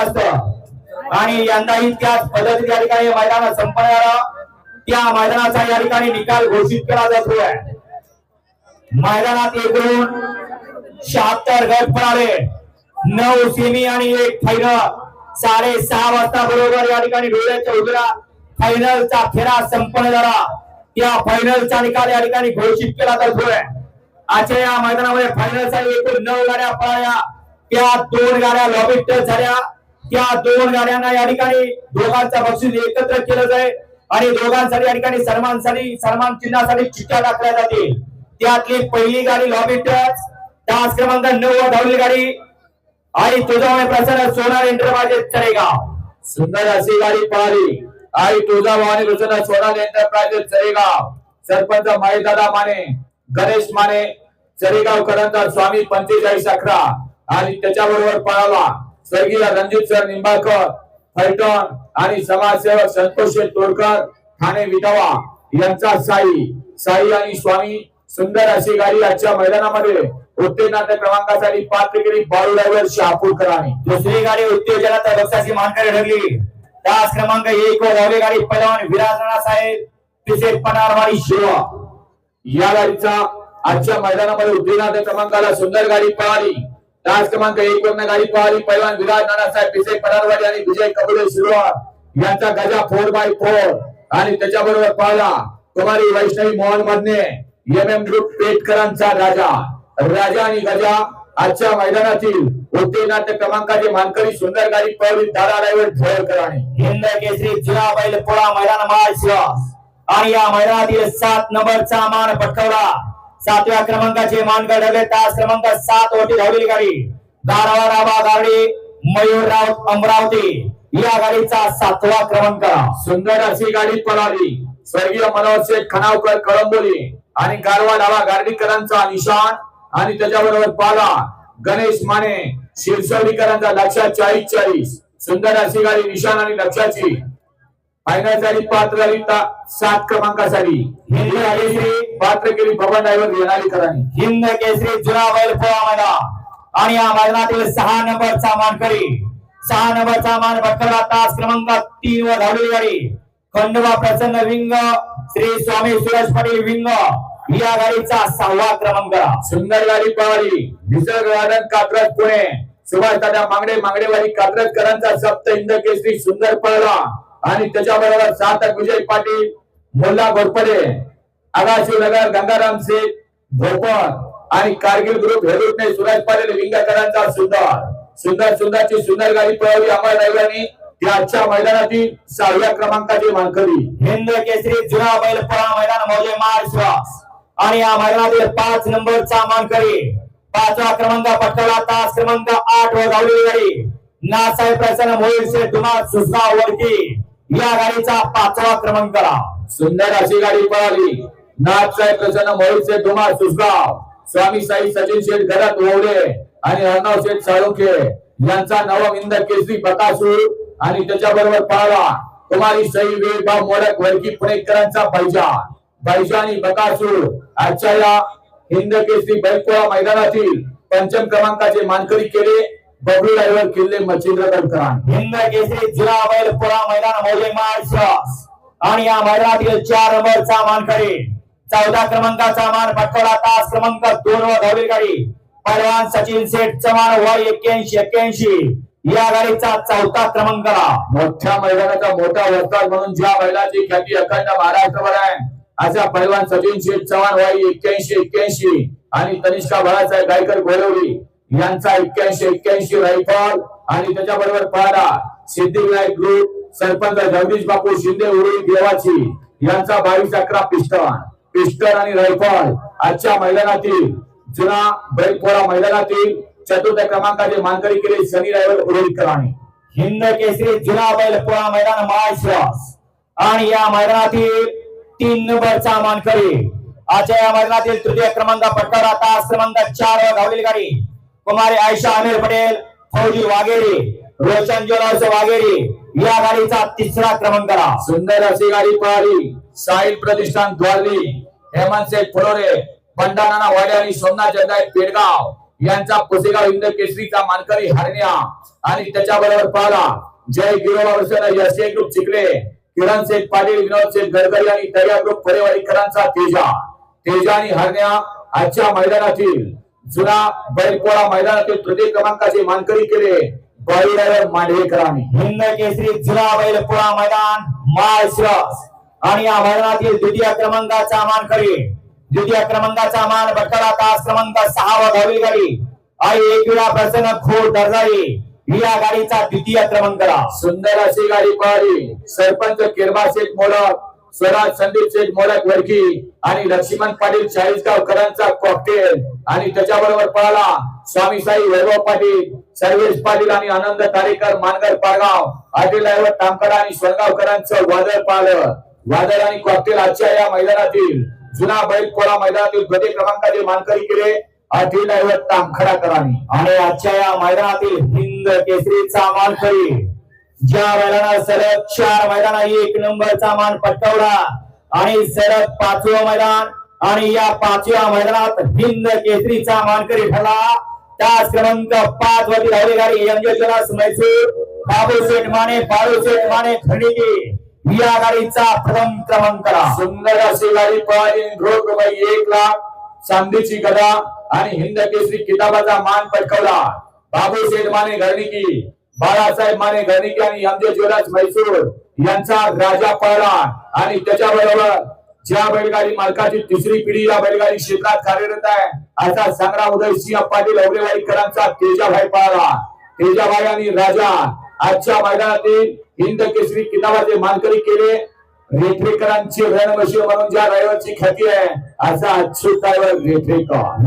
असतं आणि यंदाही त्याच पद्धतीत या ठिकाणी मैदान संपन्न त्या मैदानाचा या ठिकाणी निकाल घोषित केला जातो आहे मैदानात एकूण शहात्तर गट पडाले नऊ सेमी आणि एक फायनल साडे सहा वाजता बरोबर या ठिकाणी डोळ्याच्या उजरा फायनलचा फेरा संपन्न झाला. त्या फायनलचा निकाल या ठिकाणी घोषित केला जातोय. आजच्या या मैदानामध्ये फायनलचा एकूण नऊ गाड्या पळाल्या. त्या दोन गाड्या लॉबी झाल्या. त्या दोन गाड्यांना या ठिकाणी दोघांचा बक्षीस एकत्र केलं जाईल आणि दोघांसाठी या ठिकाणी सन्मानसाठी सन्मान चिन्हासाठी चिठ्ठ्या टाकल्या जातील. त्यातली पहिली गाडी लॉबी टच तास क्रमांक नऊ धावली गाडी आणि तुझ्यामुळे प्रसन्न सोनार एंटरप्राइजेस चरेगाव. सुंदर अशी गाडी पळाली आई तुळजाभवानी प्रसन्न सोनार एंटरप्राइजेस चरेगाव. सरपंच माईदादा माने गणेश माने चरेगावकरांचा स्वामी पंचेचाळीस अकरा. आणि त्याच्याबरोबर पळाला. स्वर्गीय रणजित सर निंबाळकर फलटण आणि समाजसेवक संतोष तोडकर ठाणे विधवा यांचा साई. साई आणि स्वामी सुंदर अशी गाडी आजच्या मैदानामध्ये उत्तेजनाच्या क्रमांकासाठी पात्र केली बाळू ड्रायव्हर शहापूरकरांनी दुसरी गाडी उत्तेजनाचा बक्षाची मानकरी ठरली. तास क्रमांक एक वर धावली गाडी पैलवान विराज राणा साहेब तिचे पणारवाडी शिवा. या गाडीचा आजच्या मैदानामध्ये उद्योगाच्या क्रमांकाला सुंदर गाडी पळाली. तास क्रमांक एक वरनं गाडी पळाली पैलवान विराज नानासाहेब पिसे पडारवाडी आणि विजय कबडे सुरुवात. यांचा गजा फोर बाय फोर आणि त्याच्याबरोबर पळाला Kumari Vaishnavi Mohan Madhane M M group पेटकरांचा राजा. राजा आणि गजा आजच्या मैदानातील उत्तेजनाच्या क्रमांकाचे मानकरी सुंदर गाडी पळवली. दादा ड्रायव्हर ठेवकरांनी हिंद केसरी जुना बैल पोळा मैदान माळशिवास आणि या मैदानातील सात नंबरचा मान पटकवला. सातव्या क्रमांकाचे मानकर ठरले तास क्रमांक सात वरती धावलेली गाडी. दारावा राबा गाडी मयूर राऊत अमरावती. या गाडीचा सातवा क्रमांक. सुंदर अशी गाडी पळाली. स्वर्गीय मनोहर शेख खणावकर कळंबोली आणि गारवा डावा गार्डीकरांचा निशाण आणि त्याच्याबरोबर पाला. गणेश माने शिरसवडीकरांचा लक्षात चाळीस चाळीस. सुंदर अशी गाडी निशाण आणि लक्षाची फायनलसाठी पात्र झाली ता- सात क्रमांकासाठी. हिंद केसरी पात्र केली बबन ड्रायव्हर येणारीकरांनी. हिंद केसरी जुना बैल पोळा मैदान आणि या मैदानातील सहा नंबरचा मानकरी सहा नंबरचा मान पटकवला तास क्रमांक तीन वर धावलेली. गाडी खंडोबा प्रसन्न विंग श्री स्वामी सुरेश पाटील विंग. या गाडीचा सहावा क्रमांक. सुंदर गाडी पळाली निसर्ग गार्डन कात्रज पुणे. सुभाष दादा मांगडे मांगडेवाडी कात्रजकरांचा सप्त इंद केसरी सुंदर पळला. आणि त्याच्याबरोबर सार्थक विजय पाटील मोल्ला घोरपडे आगाशिवनगर गंगाराम शेठ भोपण आणि कारगिल ग्रुप हेरुटने सुराज पाटील विंगकरांचा सुंदर सुंदर सुंदरची सुंदर गाडी पळवली अमर ड्रायव्हरनी ती आजच्या मैदानातील सहाव्या क्रमांकाची मानकरी. हिंद केसरी जुना बैल मैदान मौजे मार आणि या मैदानातील पाच नंबरचा मानकरी. पाचवा क्रमांक पटकवला तास क्रमांक आठ वर धावलेली गाडी. नासाहेब प्रसन्न मोहिल शेठ दुमार सुसगाव वडकी या गाडीचा पाचवा क्रमांक सुंदर अशी गाडी पळाली. नाथसाहेब प्रसन्न मोहितचे धुमार सुसगाव स्वामी साई सचिन शेठ घरात ओवले आणि अर्णव शेठ साळुंखे. यांचा नवमिंद केसरी बकासूर आणि त्याच्याबरोबर पळाला. कुमारी सई वेळबाव मोडक वडकी पुणेकरांचा पैजा बैजा आणि बकासूर आजच्या या हिंद केसरी बैलपोळा मैदानातील पंचम क्रमांकाचे मानकरी केले. बबलू ड्रायव्हर किल्ले मच्छिंद्रकरांनी हिंद केसरी जुना बैल मैदान मौजे मार श्वास आणि या मैदानातील चार नंबरचा मानकरी चौदा क्रमांकाचा मान पटकवला तास क्रमांक दोन वर धावलेली गाडी. पैलवान सचिन चव्हाण वय एक्क्याऐंशी एक्क्याऐंशी. या गाडीचा चौथा क्रमांक मोठ्या मैदानाचा मोठा वस्ताद म्हणून ज्या बैलाची ख्याती अखंड महाराष्ट्रभर आहे अशा पैलवान सचिन शेठ चव्हाण वाई एक्क्याऐंशी एक्क्याऐंशी. आणि तनिष्का बाळासाहेब गायकर गोरवली. यांचा एक्क्याऐंशी एक्क्याऐंशी रायफल आणि त्याच्याबरोबर पाहला सिद्धिविनायक ग्रुप सरपंच जगदीश बापू शिंदे उरुळी देवाची. यांचा बावीस अकरा पिस्टन. पिस्टन आणि रायफल आजच्या मैदानातील जुना बैलपोरा मैदानातील चतुर्थ क्रमांकाचे मानकरी केले शनी ड्रायव्हर उरुळीकरांनी हिंद केसरी जुना बैलपोरा मैदान महाश्वास आणि या मैदानातील तीन नंबरचा मानकरी. आजच्या या मैदानातील तृतीय क्रमांक पटकावला. तास क्रमांक चार वर धावलेली गाडी. कुमारी आयशा अमीर पटेल फौजी वाघेरी रोशन ज्वेलर्स वाघेरी या गाडीचा तिसरा क्रमांक आला सुंदर अशी गाडी पळाली. साहिल प्रतिष्ठान द्वारली. हेमंत शेख फुलोरे बंडाना वाडे आणि सोमनाथ जगदाय पेडगाव यांचा पुसेगाव हिंद केसरीचा मानकरी हरण्या. आणि त्याच्याबरोबर पाला जय गिरोबा वसना यशे ग्रुप चिखले किरण शेख पाटील विनोद शेख गडकरी आणि दर्या ग्रुप परेवाडीकरांचा तेजा. तेजा आणि हरण्या आजच्या मैदानातील जुना बैलपोळा मैदानातील तृतीय क्रमांकाचे मानकरी केले. बाळूराव मांडवेकरांनी हिंद केसरी जुना बैल पुळा मैदान माळशिरस आणि या मैदानातील द्वितीय क्रमांकाचा मानकरी द्वितीय क्रमांकाचा मान बटला तास क्रमांक सहा व धावली गाडी आणि एक वेळा प्रसन्न खोड दर्जारी या गाडीचा द्वितीय क्रमांक. सुंदर अशी गाडी पळाली सरपंच किरबा शेठ मोडक. स्वराज संदीप शेठ मोडक वडकी आणि लक्ष्मण पाटील चाळीसगावकरांचा कॉकटेल आणि त्याच्याबरोबर पळाला स्वामी साई वैभव पाटील सर्वेश पाटील आणि आनंद तारेकर मानगर पारगाव. अटील ड्रायव्हर तामकडा आणि स्वरगावकरांचं वादळ पाळलं. वादळ आणि कॉकटेल आजच्या या मैदानातील जुना बैलपोळा मैदानातील द्वितीय क्रमांकाचे मानकरी केले अटील ड्रायव्हर तामखडाकरांनी. आणि आजच्या या मैदानातील हिंद केसरीचा मानकरी ज्या मैदानात सलग चार मैदानात एक नंबरचा मान पटकावला. आणि सलग पाचवं मैदान आणि या पाचव्या मैदानात हिंद केसरीचा मानकरी ठरला. त्याच क्रमांक पाच वरती धावली गाडी एमजे मैसूर बाबू शेठ माने बाळू शेठ माने खंडिके या गाडीचा प्रथम क्रमांक सुंदर अशी गाडी पळाली रोख रुपये एक लाख चांदीची गदा आणि हिंद केसरी किताबाचा मान पटकवला. बाबू शेठ माने घरणिकी बाळासाहेब माने घरनिकी आणि यमदेव ज्वेलर्स म्हैसूर यांचा राजा पळला आणि त्याच्याबरोबर ज्या बैलगाडी मालकाची तिसरी पिढी या बैलगाडी क्षेत्रात कार्यरत आहे असा संग्राम उदय सिंह पाटील औरेवाडीकरांचा तेजाभाई पळाला तेजाभाई आणि राजा आजच्या मैदानातील हिंद केसरी किताबाचे मानकरी केले. रेफ्रेकरांची रणमशी म्हणून ज्या ड्रायव्हरची ख्याती आहे असा अच्युत ड्रायव्हर रेठरेकर